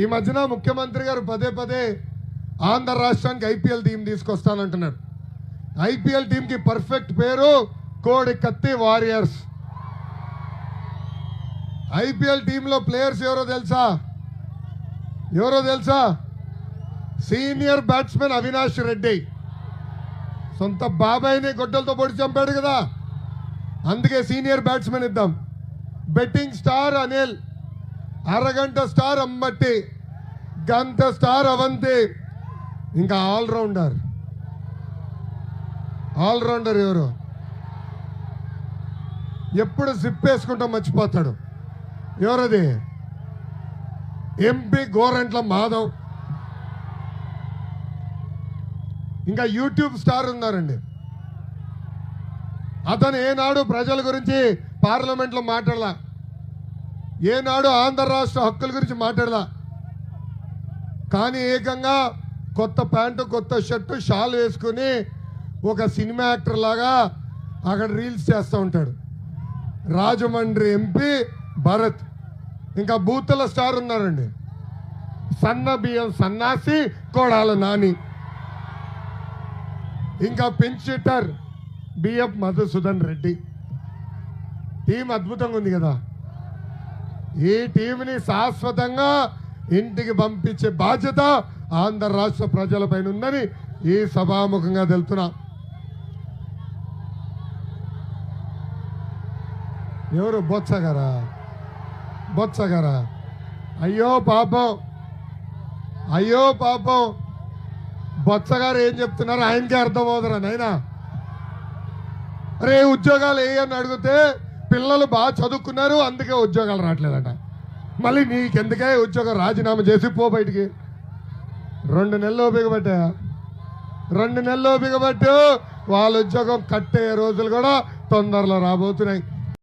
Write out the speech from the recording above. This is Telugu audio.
ఈ మధ్యన ముఖ్యమంత్రి గారు పదే పదే ఆంధ్ర రాష్ట్రానికి ఐపీఎల్ టీం తీసుకొస్తానంటున్నాడు ఐపీఎల్ టీంకి పర్ఫెక్ట్ పేరు కోడి కత్తి వారియర్స్. ఐపీఎల్ టీంలో ప్లేయర్స్ ఎవరో తెలుసా? ఎవరో తెలుసా? Senior batsmen Avinash Reddy. సొంత బాబాయ్ని గొడ్డలతో పొడి చంపాడు కదా. అందుకే సీనియర్ బ్యాట్స్మెన్ ఇద్దాం. బెట్టింగ్ స్టార్ అనిల్ అరగంట స్టార్ అంబట్టి గంత స్టార్ అవంతి. ఇంకా ఆల్రౌండర్. ఆల్రౌండర్ ఎవరు? ఎప్పుడు సిప్ వేసుకుంటా మర్చిపోతాడు. ఎవరది? ఎంపీ గోరంట్ల మాధవ్. ఇంకా యూట్యూబ్ స్టార్ ఉన్నారండి. అతను ఏనాడు ప్రజల గురించి పార్లమెంట్లో మాట్లాడలా. ఏనాడు ఆంధ్ర రాష్ట్ర హక్కుల గురించి మాట్లాడదా కానీ ఏకంగా కొత్త ప్యాంటు కొత్త షర్టు షాల్ వేసుకుని ఒక సినిమా యాక్టర్ లాగా అక్కడ రీల్స్ చేస్తూ ఉంటాడు. రాజమండ్రి ఎంపీ భరత్. ఇంకా బూతుల స్టార్ ఉన్నారండి. సన్న బియ్యం సన్నాసి కోడాల నాని. ఇంకా pinch hitter BF Madhusudan Reddy. Team అద్భుతంగా ఉంది కదా. ఈ టీంని శాశ్వతంగా ఇంటికి పంపించే బాధ్యత ఆంధ్ర రాష్ట్ర ప్రజలపైన ఉందని ఈ సభాముఖంగా తెలుతున్నా ఎవరు? బొత్స గారా? అయ్యో పాపం. అయ్యో పాపం. బొత్స గారు ఏం చెప్తున్నారు? ఆయనకే అర్థమవుతురా నైనా అరే ఉద్యోగాలు ఏ అని అడిగితే పిల్లలు బాగా చదువుకున్నారు అందుకే ఉద్యోగాలు రావట్లేదట. మళ్ళీ నీకెందుకే ఉద్యోగం రాజీనామా చేసి పో బయటికి. రెండు నెలలు బిగబట్టా రెండు నెలలు బిగబట్టు వాళ్ళ ఉద్యోగం కట్టే రోజులు కూడా తొందరలో రాబోతున్నాయి.